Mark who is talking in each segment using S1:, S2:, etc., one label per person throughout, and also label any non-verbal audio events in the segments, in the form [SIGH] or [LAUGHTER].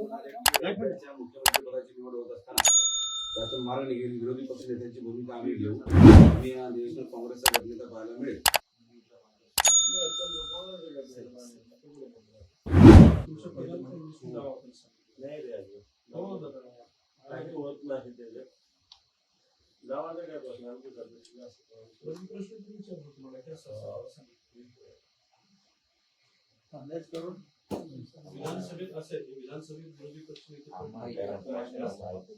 S1: मुख्यमंत्रीपदाची निवड होत असताना त्यातून मार्ग निघेल विरोधी पक्षनेत्यांची भूमिका आम्ही घेऊ आम्ही या नॅशनल काँग्रेसचा गटनेता पाहायला मिळेल
S2: नाही होत नाही त्याच्यात गावाला काय प्रश्न
S3: प्रश्न विचारतो तुम्हाला सांगितलं.
S4: अंदाज करून
S3: विधानसभेत असं आहे की विधानसभेत विरोधी पक्षनेते पद-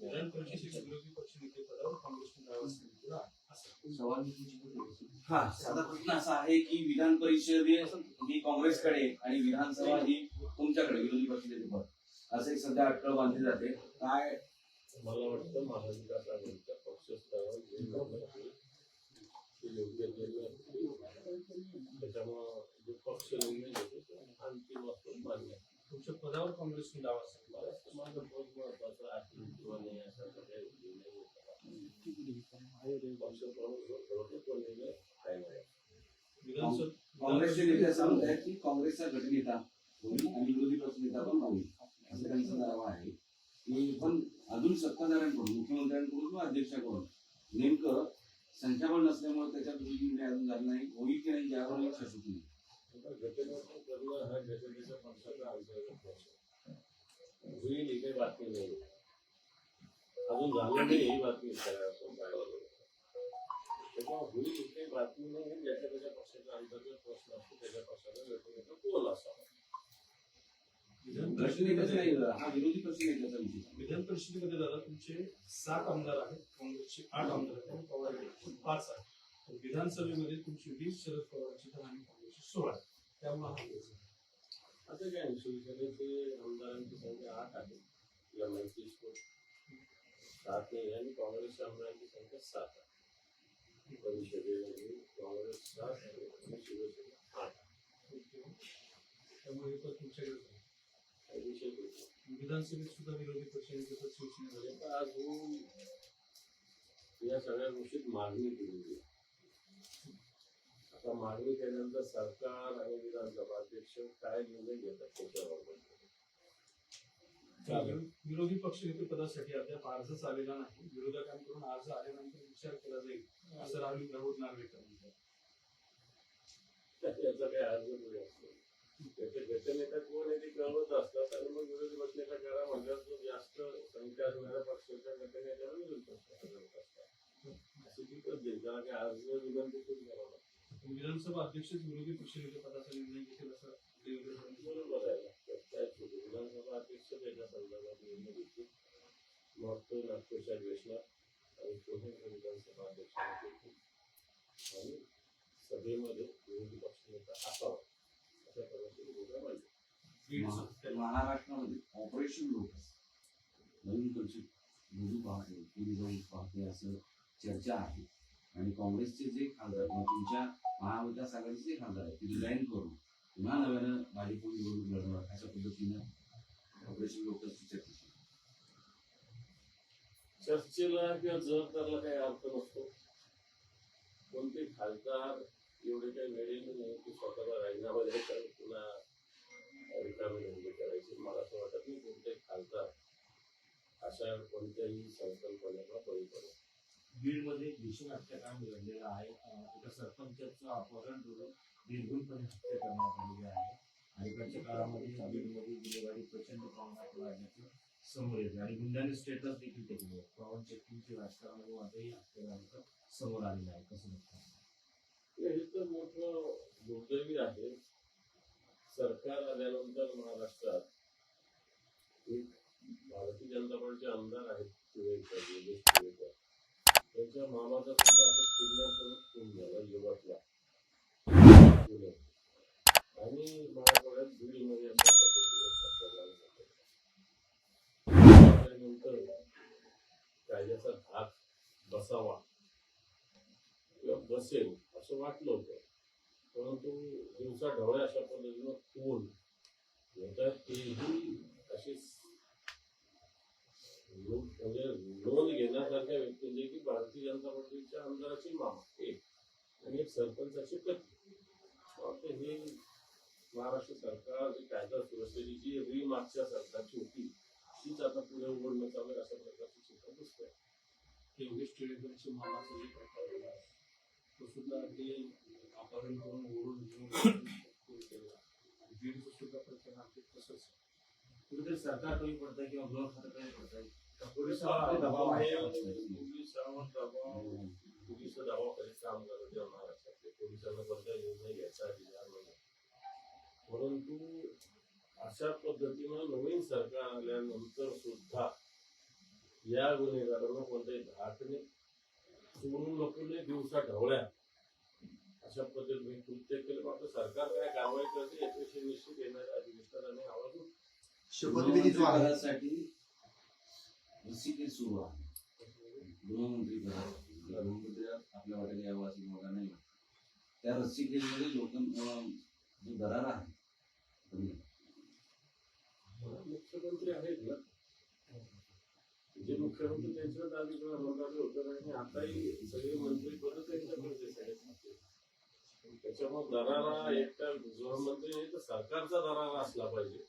S3: विधान परिषदेचे विरोधी पक्षनेते पदावर असं.
S1: हा साधा प्रश्न असा आहे की विधान परिषद ही काँग्रेसकडे आणि विधानसभा ही तुमच्याकडे विरोधी पक्ष नेतेपद असं एक सध्या अटकळ बांधली जाते. काय?
S2: मला वाटतं महाविकास आघाडीच्या असतील. त्याच्यामुळं जे पक्ष निर्णय घेतो ते अंतिम मान्य
S3: तुमच्या पदावर काँग्रेसने दावा सांगितला
S2: मला असं माझं बहुत महत्वाचं आहे किंवा नाही
S1: काँग्रेसचे नेते आहेत की काँग्रेसचा गटनेता होईल आणि विरोधी पक्ष पण होईल त्यांचा दावा आहे. की पण अजून सत्ताधाऱ्यांकडून मुख्यमंत्र्यांकडून किंवा अध्यक्षाकडून नेमकं संख्याबळ नसल्यामुळे त्याच्यात निर्णय अजून झाला नाही होईल की नाही यावर लक्ष सुटलं नाही.
S2: घटनेचं करणं हा घटनेच्या पक्षाचा अंतर्गत होईल ही काही बातमी नाही अजून झालं नाही ही बातमी त्याच्यामुळे होईल ही काही बातमी नाही ज्याच्या त्याच्या पक्षाचा अंतर्गत प्रश्न असतो त्याच्या पक्षाचा घटनेचा कोल असावा
S1: हा विरोधी पक्ष
S3: विधान परिषदेमध्ये दादा तुमचे सात आमदार आहेत काँग्रेसचे आठ आमदार आहेत आणि पवार पाच आहेत विधानसभेमध्ये तुमची वीस शरद पवारची तर आणि काँग्रेसची सोळा आहे. त्यामुळे.
S2: आता काय आहे, शिवसेनेचे आमदारांची संख्या आठ आहे या माहिती सात नाही आणि काँग्रेसच्या आमदारांची संख्या सात आहे. परिषदेमध्ये काँग्रेस सात आणि शिवसेना आठ.
S3: त्यामुळे
S2: विषय
S3: विधानसभेत सुद्धा विरोधी शिवसेनेकडे आहे.
S2: आता अजून या सगळ्या गोष्टीत मागणी केलेली आहे. आता मागणी केल्यानंतर सरकार आणि विधानसभा अध्यक्ष काय निर्णय घेतात त्याच्यावर
S3: विरोधी पक्षनेते पदासाठी अद्याप अर्जच आलेला नाही. विरोधकांकडून अर्ज आल्यानंतर विचार केला जाईल. असं राहुल राहुल नार्वेकर म्हणतात. [LAUGHS]
S2: याचा काही अर्ज नाही असतो त्याचे घटनेता कोण आहे ते कळवत असतात आणि मग विरोधी पक्षनेता करा म्हणल्यावर तो जास्त संख्या असणाऱ्या पक्षाच्या घटनेत्याला विरोधी पक्षाचा करत असतात. अशी ती पद्धत त्याला काही अर्ज विनंती करून करावं लागतं
S3: विधानसभा अध्यक्षच विरोधी पक्षनेते पदाचा निर्णय घेतील असं देवेंद्र फडणवीस
S2: बरोबर आहे. आहे? विधानसभा अध्यक्ष त्याच्या संदर्भात निर्णय घेतील. मग तो नागपूरच्या अधिवेशनात आणि पुणे विधानसभा अध्यक्ष आणि सभेमध्ये विरोधी पक्षनेता असावा अशा प्रकारची
S1: महा-
S3: सत्याला.
S1: महाराष्ट्रामध्ये ऑपरेशन लोटस नवीन कल्चर रुजू पाहते केली जाऊ पाहते असं चर्चा आहे. आणि काँग्रेसचे जे खासदार किंवा तुमच्या महाविकास आघाडीचे जे खासदार आहेत ते डिझाईन करून पुन्हा नव्यानं भाजपकडून निवडणूक लढवा अशा पद्धतीनं ऑपरेशन लोटसची चर्चा
S2: चर्चेला किंवा जबाबदारला काही अर्थ नसतो. कोणते खासदार एवढे काही वेळेने नाही की स्वतःला राजीनामा द्यायचा आणि पुन्हा रिकामी नोंदणी करायची. मला असं वाटत नाही कोणते खासदार अशा कोणत्याही संकल्पनेला बळी पडत
S5: बीडमध्ये भीषण हत्याकांड घडलेलं आहे. एका सरपंचाचं अपहरण करून निर्गुणपणे हत्या करण्यात आलेली आहे. अलीकडच्या काळामध्ये बीडमध्ये गुन्हेगारी प्रचंड प्रमाणात वाढण्याचं समोर येते आणि गुंड्याने स्टेटस देखील टेकले पवन चक्कीचे राजकारणामुळे आताही हत्याकांड समोर आलेलं आहे. कसं बघता
S2: हे तर मोठं दुर्दैवी आहे. सरकार आल्यानंतर महाराष्ट्रात एक भारतीय जनता पार्टीचे आमदार आहेत टिळेकर योगेश टिळेकर त्यांच्या मामाचा सुद्धा असंच किडनॅप करून खून झाला आणि मराठवाड्यात बीडमध्ये अशा पद्धतीने त्यानंतर कायद्याचा हात बसावा किंवा बसेल असं वाटलं होतं परंतु दिवसा ढवळ्या अशा पद्धतीनं खून होतात तेही असे म्हणजे लोन घेण्यासारख्या व्यक्ती म्हणजे की भारतीय जनता पार्टीच्या आमदाराची मामा एक आणि एक सरपंचाची पत्नी हे महाराष्ट्र सरकार जे कायदा सुरक्षेची जी री मागच्या सरकारची होती.
S3: तीच आता पुढे उघडणं चालू अशा प्रकारची चित्र दिसत. आहे योगेश टिळेकरांची मामा सगळी प्रकार होता तो सुद्धा अगदी अपहरण करून ओढून घेऊन केला [COUGHS] आणि दीड पुस्तका प्रकरणात तसंच
S5: कुठेतरी सरकार कमी पडतंय किंवा गृह खातं कमी पडतंय. का
S2: पोलिसांवर
S5: पोलिसांवर दबाव आहे. का?
S2: पोलिसांवर दबाव पोलीस दबावाखाली काम करत आहे महाराष्ट्रातले पोलिसांना कोणत्या निर्णय घ्यायचा अधिकार नाही परंतु अशा पद्धतीनं नवीन सरकार आल्यानंतर सुद्धा या गुन्हेगारांना कोणत्याही धाकने चोरून लपून दिवसा ढवळ्या. अशा पद्धतीने कृत्य केलं. मात्र सरकार काय कारवाई करते याच्याविषयी निश्चित येणाऱ्या अधिवेशनाने आवाज उठवेल.
S4: शपथविधी जो आहे
S1: पदासाठी रस्सीखेच सुरू आहे गृहमंत्री पदासाठी गृहमंत्री आपल्या यावं मला नाही वाटत. त्या रस्सीखेचमध्ये लोक जो दरार आहे.
S2: मुख्यमंत्री आहेत ना जे मुख्यमंत्री त्यांच्या दाबीकडे मंत्रालय होतं आणि आताही सगळे मंत्री पद त्यांच्याकडेच आहेत. त्याच्यामुळे दरारा एकटा गृहमंत्री नाही तर सरकारचा दरारा असला पाहिजे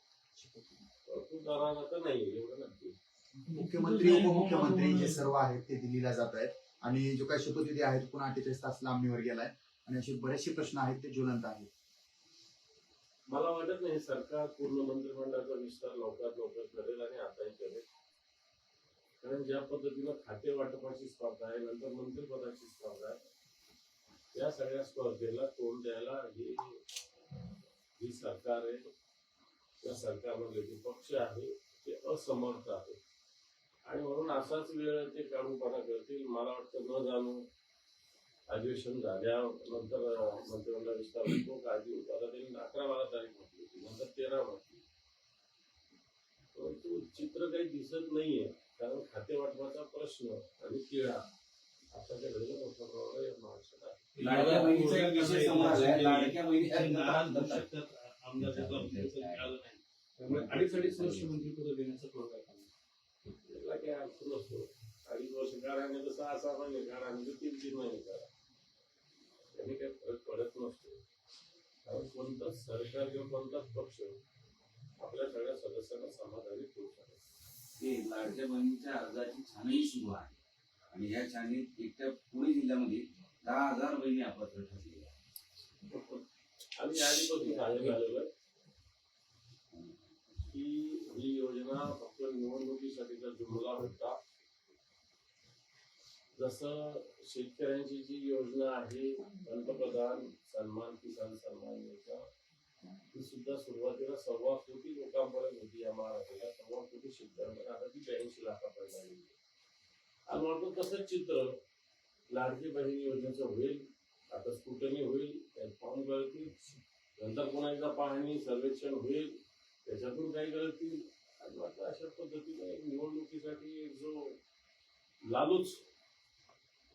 S4: मुख्यमंत्री उपमुख्यमंत्री जे सर्व आहेत ते दिल्लीला जात आहेत. आणि जो काही शपथविधी आहे तो पुन्हा अठ्ठेचाळीस तास लांबणीवर गेलाय. आणि असे बरेचसे प्रश्न आहेत ते ज्वलंत आहेत.
S2: मला वाटत नाही सरकार पूर्ण मंत्रिमंडळाचा विस्तार लवकरात लवकर करेल आणि आताही करेल. कारण ज्या पद्धतीनं खाते वाटपाची स्पर्धा आहे नंतर मंत्रिपदाची स्पर्धा आहे या सगळ्या स्पर्धेला तोंड द्यायला ही सरकार आहे. या सरकारमधले जे पक्ष आहे ते असमर्थ आहे आणि म्हणून असाच वेळ ते काढूपणा करतील मला वाटतं न जाणून अधिवेशन झाल्यानंतर मंत्रिमंडळ विस्तार होतो काळजी होतो आता त्यांनी अकरा बारा तारीख म्हटली होती नंतर तेरा म्हटली परंतु चित्र काही दिसत नाहीये कारण खाते वाटपाचा प्रश्न आणि तिळा आताच्या घडीला मोठ्या प्रमाणावर महाराष्ट्रात आहे
S3: त्यामुळे अडीच अडीच वर्ष मंत्रिपद देण्याचा थोडं काय
S2: अर्थ नसतो. अडीच वर्ष सहा सहा महिने तर तीन तीन महिने काढा त्यांनी काही फरक पडत नसतो. कारण कोणताच सरकार किंवा कोणताच पक्ष आपल्या सगळ्या सदस्यांना समाधानी ठेवू शकत
S1: ते लाडक्या बहिणीच्या अर्जाची छाननी सुरू आहे. आणि या छाननीत एकट्या पुणे जिल्ह्यामध्ये दहा हजार बहिणी अपात्र ठरलेल्या.
S2: आम्ही आधीपासून सांगत आलेलो आहे की ही योजना फक्त निवडणुकीसाठीचा जुमला होता जसं शेतकऱ्यांची जी योजना आहे पंतप्रधान सन्मान किसान सन्मान योजना ही सुद्धा सुरुवातीला सव्वा कोटी लोकांपर्यंत होती या महाराष्ट्राला सव्वा कोटी शेतकऱ्यांपर्यंत. आता ती ब्याऐंशी लाखापर्यंत आली. आणि म्हणतो तसंच चित्र लाडकी बहीण योजनेचं होईल. आता स्कुटनी होईल त्यात फॉर्म गळतील. नंतर पुन्हा एकदा पाहणी सर्वेक्षण होईल. त्याच्यातून काही गळतील. आणि मात्र अशा पद्धतीने निवडणुकीसाठी एक जो लालूच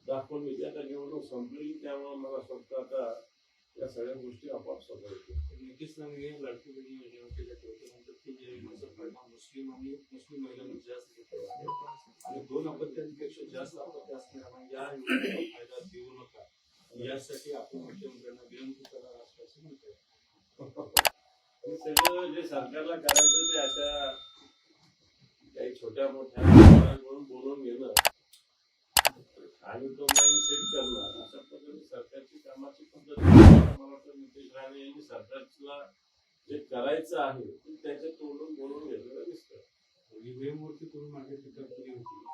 S2: दाखवली होती आता निवडणूक संपली त्यामुळे मला असं आता या सगळ्या गोष्टी आपोआप समोर येतील.
S3: नितीश राणे लाडकी बहिणी योजनेवरती जाते. होते नंतर ती जे मुस्लिम आणि मुस्लिम महिलांना जास्त घेतले आणि दोन अपत्यांपेक्षा जास्त अपत्य असणाऱ्यांना या योजनेचा फायदा देऊ नका. यासाठी आपण मुख्यमंत्र्यांना विनंती करणार असल्याचं म्हणतोय.
S2: सगळं जे सरकारला करायचं ते अशा काही छोट्या मोठ्या म्हणून बोलून घेणं आणि तो माइंड सेट करणं अशा पद्धतीने सरकारची कामाची पद्धत मला वाटतं नितेश राणे यांनी सरकारला जे करायचं आहे ते त्याच्या तोंडून बोलून घेतलेलं दिसतं.
S3: म्हणजे ईव्हीएम वरती तुम्ही मागे टीका केली होती.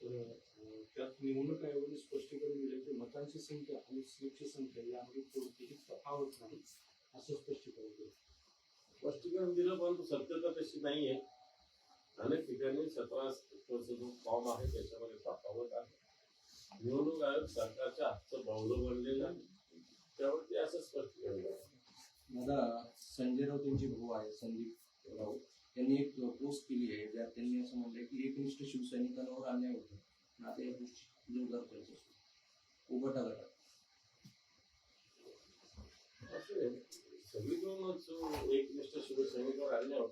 S3: तर त्यात निवडणूक आयोगाने स्पष्टीकरण दिले की मतांची संख्या आणि स्लिपची संख्या यामध्ये कोणतीही तफावत नाही असं स्पष्टीकरण दिलं.
S2: स्पष्टीकरण दिलं परंतु सत्यता तशी नाहीये अनेक ठिकाणी सतरा जो फॉर्म आहे त्याच्यामध्ये तफावत आहे. निवडणूक आयोग सरकारच्या हातचं बावलं बनलेलं आहे. त्यावरती असं स्पष्टीकरण आहे.
S6: मला संजय राऊत यांचे भाऊ आहे संदीप राऊत. त्यांनी एक पोस्ट केली आहे ज्यात त्यांनी असं म्हणलंय की एकनिष्ठ शिवसैनिकांवर अन्याय होतो. आणि आता या गोष्टी जोरदार करत असतो उभटा गटात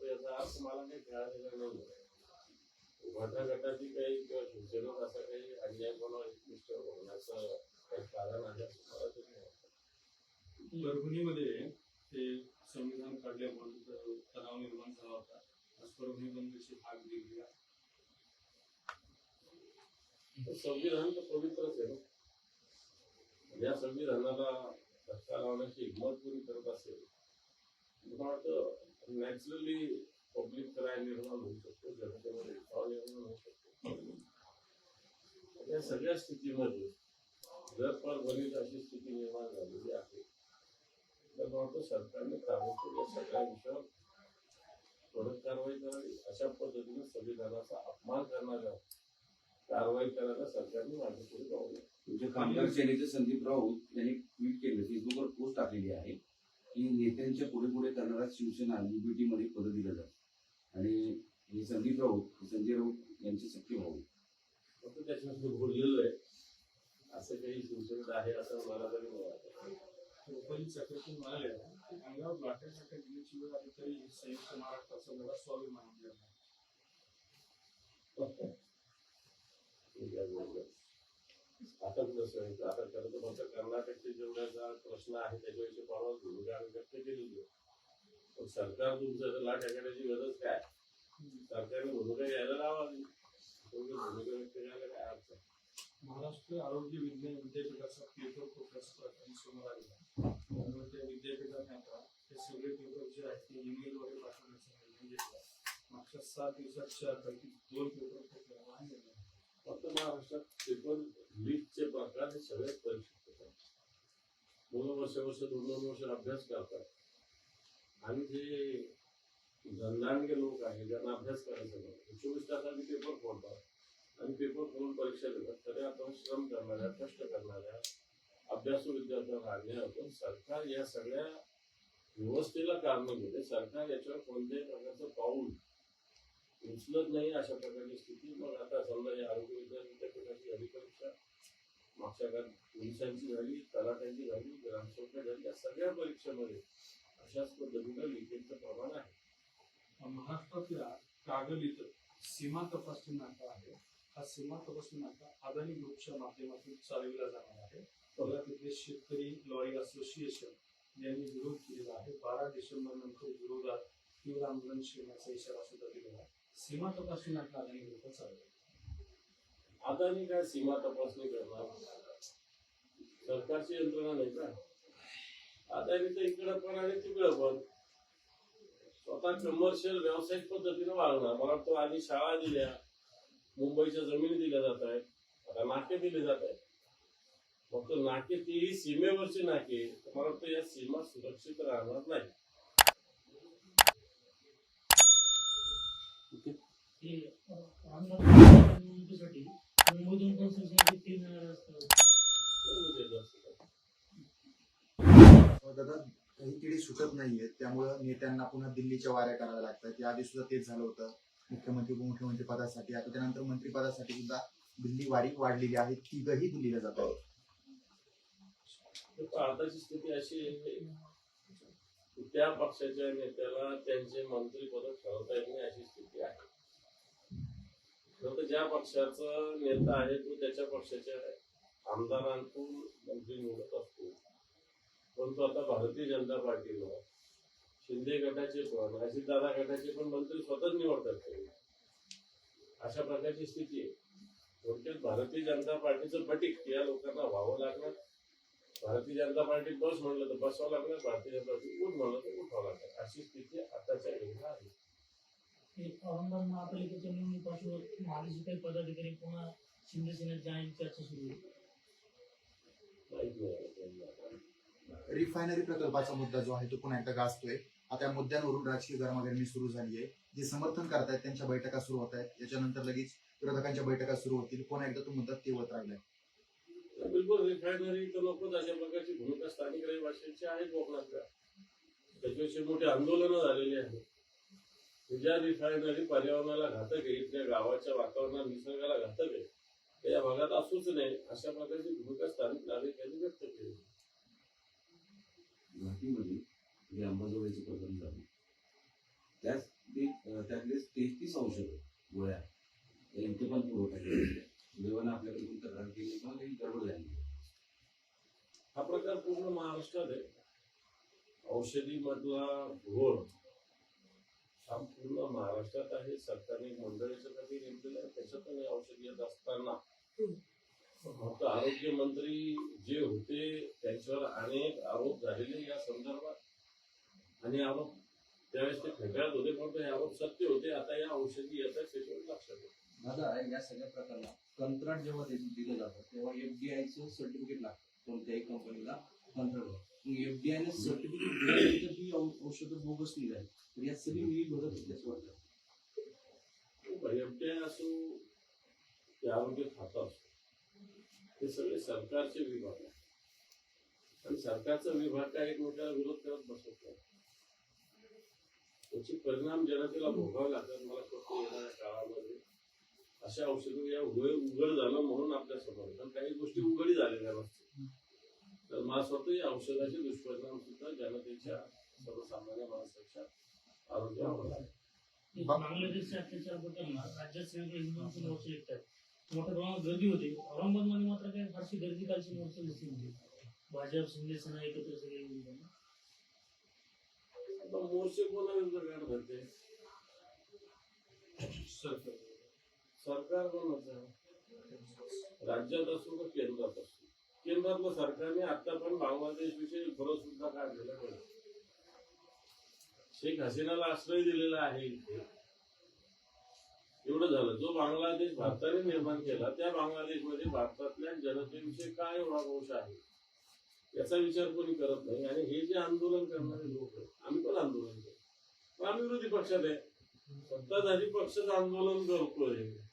S2: याचा अर्थ मला काही कळालेला नाही उभाटा गटाची काही किंवा शिवसेनेवर असा काही अन्याय कोणावर एकनिष्ठ होण्याचं काही कारण आहे मला तरी नाही
S3: परभणीमध्ये ते संविधान काढल्यामुळे तणाव निर्माण झाला होता आज परभणी बंदची भाग दिली
S2: संविधान तर पवित्रच आहे ना. या संविधानाला धक्का लावण्याची हिंमत कोणी करत असेल मला वाटतं नॅचरली पब्लिक क्राय निर्माण होऊ शकतो जनतेमध्ये भाव निर्माण होऊ शकतो. या सगळ्या स्थितीमध्ये जर पण बरीच अशी स्थिती निर्माण झालेली आहे तर मला वाटतं सरकारने ताबडतोब या सगळ्या विषयावर कडक कारवाई करावी अशा पद्धतीने संविधानाचा अपमान करणाऱ्या कारवाई करायला सरकारने माझ्यापुढे पाहू
S1: तुमचे कामगार सेनेचे संदीप राऊत यांनी ट्विट केलं फेसबुकवर पोस्ट टाकलेली आहे की नेत्यांच्या पुढे पुढे करणारा शिवसेना युबीटी मध्ये पद दिलं जातं आणि हे संदीप राऊत संजय राऊत यांचे सख्य भाऊ.
S2: फक्त त्याच्यामध्ये बोललेलं आहे. असं काही शिवसेनेत आहे असं मला तरी
S3: म्हणाले अंगावर लाटासाठी तरी संयुक्त महाराष्ट्राचा लढा स्वाभिमान आपल्याला
S2: ठीक आता कसं आहे आता खरं तर फक्त कर्नाटकच्या जेवढ्याचा प्रश्न आहे त्याच्याविषयी परवा भूमिका आम्ही व्यक्त केलेली आहे पण सरकार तुमचं लाट एखाद्याची गरज काय सरकारने भूमिका घ्यायला लावावी तुम्ही भूमिका व्यक्त करायला काय अर्थ आहे?
S3: महाराष्ट्र आरोग्य विज्ञान विद्यापीठाचा पेपर प्रोफेसर त्यांनी समोर आलेला त्यामुळे त्या विद्यापीठाने आता हे सगळे पेपर जे आहेत ते ईमेल वगैरे पाठवण्याचा निर्णय घेतला मागच्या सात दिवसात चार पैकी दोन पेपर फुटले निर्णय
S2: फक्त महाराष्ट्रात पेपर लीकचे प्रकार हे सगळ्यात परीक्षित होतात. दोन वर्ष वर्ष दोन दोन वर्ष अभ्यास करतात. आणि जे धंदांगे लोक आहेत ज्यांना अभ्यास करायचा नाही चोवीस तासांनी पेपर फोडतात. आणि पेपर फोडून परीक्षा देतात. तरी आपण श्रम करणाऱ्या कष्ट करणाऱ्या अभ्यासू विद्यार्थ्यांना आणले आपण सरकार या सगळ्या व्यवस्थेला कारणीभूत आहे सरकार याच्यावर कोणत्याही प्रकारचं पाऊल उचलत नाही अशा प्रकारची स्थिती. मग आता समजा या आरोग्य विज्ञान विद्यापीठाची अधिपरीक्षा मागच्या काळात पोलिसांची झाली तलाट्यांची झाली ग्रामसेवका झाली या सगळ्या परीक्षेमध्ये अशाच पद्धतीनं लिकेजचं प्रमाण आहे.
S3: महाराष्ट्रातल्या कागल इथं सीमा तपासणी नाका आहे. हा सीमा तपासणी नाका अदानी ग्रुपच्या माध्यमातून चालविला जाणार आहे. मला तिथले शेतकरी लॉरी असोसिएशन यांनी विरोध केलेला आहे. बारा डिसेंबर नंतर विरोधात तीव्र आंदोलन छेडण्याचा इशारा सुद्धा दिला सीमा तपासणी अदानी ग्रुप चालवेल
S2: अदानी काय सीमा तपासणी करणार? सरकारची यंत्रणा नाही का? अदानी तर इकडं पण आणि तिकडं पण. स्वतः कमर्शियल व्यावसायिक पद्धतीने वागणार. मला वाटतं आधी शाळा दिल्या मुंबईच्या जमिनी दिल्या जात आहेत. आता नाके दिले जात आहेत. फक्त नाके तेही सीमेवरची नाके तर मला वाटतं या सीमा सुरक्षित राहणार नाही
S7: की आमदार निवडणुकीसाठी मुंबईतून पण शिवसेनेचे तीन रस्ते
S2: एवढं दिलं असतं.
S4: दादा काही किडी सुटत नाहीये त्यामुळं नेत्यांना पुन्हा दिल्लीच्या वाऱ्या कराव्या लागतात. याआधी सुद्धा तेच झालं होतं. मुख्यमंत्री उपमुख्यमंत्री पदासाठी. आता त्यानंतर मंत्रीपदासाठी सुद्धा दिल्ली वारी वाढलेली आहे. तिघही दिल्लीला जात आहेत.
S2: तर आताची स्थिती अशी आहे त्या पक्षाच्या नेत्याला त्यांचे मंत्रीपद ठरवता येत नाही अशी स्थिती आहे. तर ज्या पक्षाचा नेता आहे तो त्याच्या पक्षाच्या आमदारांतून मंत्री निवडत असतो. परंतु आता भारतीय जनता पार्टीनं शिंदे गटाचे पण अजितदादा गटाचे पण मंत्री स्वतःच निवडतात अशा प्रकारची स्थिती आहे. थोडक्यात भारतीय जनता पार्टीचं पटीक या लोकांना व्हावं लागणार. भारतीय जनता पार्टी बस म्हणलं तर बसावं लागणार भारतीय जनता पार्टी उठ म्हणलं तर उठावं लागणार. अशी स्थिती आताच्या आहे.
S7: औरंगाबाद महापालिकेच्या निवडणुकीपासून महाराष्ट्र काही पदाधिकारी पुन्हा शिंदे सेनेत जाण्याची चर्चा सुरू आहे.
S4: रिफायनरी प्रकल्पाचा मुद्दा जो आहे तो पुन्हा एकदा गाजतोय. आता या मुद्द्यांवरून राजकीय गरमागरमी सुरू झाली आहे. जे समर्थन करतायत त्यांच्या बैठका सुरू होत आहेत. याच्यानंतर लगेच विरोधकांच्या बैठका सुरू होतील. पुन्हा एकदा तो मुद्दा तेवत राहिलाय.
S2: बिलकुल रिफायनरी तर नकोच अशा प्रकारची भूमिका स्थानिक रहिवाशांची आहे कोकणातल्या त्याच्याविषयी मोठी आंदोलनं झालेली आहेत. ज्या रिफायनरी पर्यावरणाला घातक आहे इथल्या गावाच्या वातावरणाला निसर्गाला घातक आहे. ते या भागात असूच नाही अशा प्रकारची भूमिका स्थानिक नागरिकांनी व्यक्त केली.
S1: घाटीमध्ये अंबाजोगाईचं प्रकरण झालं त्याच ते त्यातले तेहतीस औषधं गोळ्या त्या इथे पण पुरवठा केला देवानं आपल्याकडे तक्रार केली? किंवा काही गडबड झाली
S2: हा प्रकार पूर्ण महाराष्ट्रात आहे. औषधी मधला काम पूर्ण महाराष्ट्रात आहे. सरकारने मंडळीचं कधी नेमलेलं आहे हे औषध येत असताना. फक्त आरोग्य मंत्री जे होते त्यांच्यावर अनेक आरोप झालेले या संदर्भात. आणि आरोप त्यावेळेस ते फेटाळत होते पण हे आरोप सत्य होते. आता या औषधी याचा त्याच्यावर लक्षात येतो.
S6: दादा या सगळ्या प्रकरणात कंत्राट जेव्हा दिलं जातं तेव्हा एफडीआयचं सर्टिफिकेट लागतं कोणत्याही कंपनीला कंत्राट एफडीआयने सर्टिफिकेट दिल्यानंतर ही औषधं बोगस निघाली. तर या सगळी मी बघत होती असं वाटतं.
S2: एफडीआय असो ते आरोग्य खातं असो हे सगळे सरकारचे विभाग आहेत. आणि सरकारचा विभाग काय एकमेकाला विरोध करत बसत नाही. त्याचे परिणाम जनतेला भोगावे लागतात. मला वाटतं येणाऱ्या काळामध्ये अशा औषधं या उघड उघड झालं म्हणून आपल्यासमोर कारण काही गोष्टी उघडी झालेल्या नसतात. तर मला असं वाटतं या औषधाचे दुष्परिणाम सुद्धा जनतेच्या सर्वसामान्य माणसाच्या आरोग्यावर आहे
S7: एक बांगलादेशचे अत्याचाराबद्दल राज्यात सगळीकडे हिंदूंचे मोर्चे निघतात मोठ्या प्रमाणात गर्दी होते. औरंगाबादमध्ये मात्र काही फारशी गर्दी कालची मोर्चे दिसली होती भाजप शिंदे सेना एकत्र सगळे
S2: मोर्चे कोणाविरुद्ध काढतात ते सरकार कोणाचं? राज्यात असो का केंद्रात असो? केंद्रातलं सरकारने आता पण बांगलादेश विषयी खरं सुद्धा काढलेलं नाही. शेख हसीनाला आश्रय दिलेला आहे एवढं झालं. जो बांगलादेश भारताने निर्माण केला त्या बांगलादेशमध्ये भारतातल्या जनतेविषयी काय एवढा रोष आहे? याचा विचार कोणी करत नाही. आणि हे जे आंदोलन करणारे लोक आहेत आम्ही पण आंदोलन करतो. आम्ही विरोधी पक्षात आहे. सत्ताधारी पक्षच आंदोलन करतोय.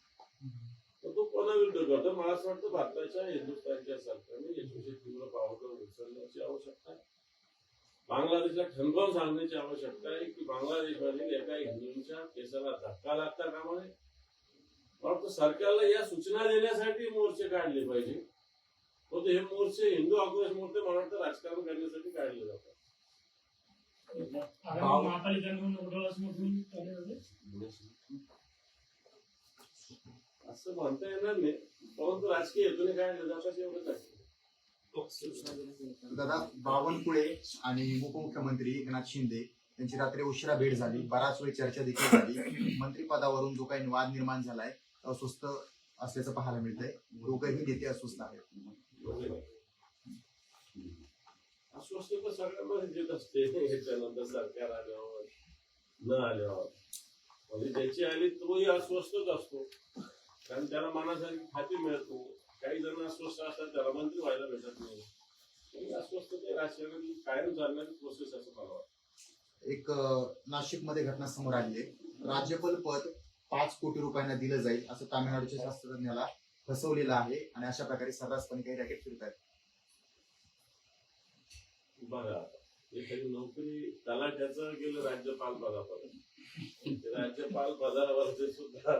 S2: तर तो कोणाविरुद्ध करतो? मला असं वाटतं भारताच्या हिंदुस्थानच्या सरकारने याच्याविषयी तीव्र पावलं उचलण्याची आवश्यकता आहे. बांगलादेशला ठणकावून सांगण्याची आवश्यकता आहे की बांगलादेशमधील एका हिंदूंच्या केसाला धक्का लागता कामा नये. मला वाटतं सरकारला या सूचना देण्यासाठी मोर्चे काढले पाहिजे. हो तो हे मोर्चे हिंदू आक्रोश मोर्चे मला वाटतं राजकारण करण्यासाठी काढले जातात.
S7: आगामी महापालिका निवडणूक डोळ्यासमोरून चालले जाते.
S2: असं म्हणता येणार नाही. परंतु राजकीय हेतूने जातात एवढंच आहे
S4: दादा बावनकुळे आणि उपमुख्यमंत्री एकनाथ शिंदे यांची रात्री उशिरा भेट झाली. बराच वेळ चर्चा देखील झाली. मंत्रिपदावरून जो काही वाद निर्माण झालाय अस्वस्थ असल्याचं पाहायला मिळतंय. दोघंही नेते अस्वस्थ आहेत.
S2: अस्वस्थ तर सगळ्यांमध्ये देत असते. याच्यानंतर सरकार आल्यावर न आल्यावर. म्हणजे ज्याची आली तोही अस्वस्थच असतो. कारण त्याला मनासारखी खाती मिळत. नाही काही जण अस्वस्थ असतात त्याला मंत्री व्हायला भेटत नाही. अस्वस्थ ते राजकारणाची कायम चालणारी प्रोसेस असं मला वाटतं.
S4: एक नाशिकमध्ये घटना समोर आली आहे. राज्यपाल पद पाच कोटी रुपयांना दिलं जाईल असं तामिळनाडूच्या शास्त्रज्ञाला फसवलेलं आहे आणि अशा प्रकारे सर्रासपणे काही रॅकेट फिरत आहेत
S2: बघा एखादी नोकरी तलाठ्याचं गेलं राज्यपाल पदापर्यंत. राज्यपाल पदावरचे सुद्धा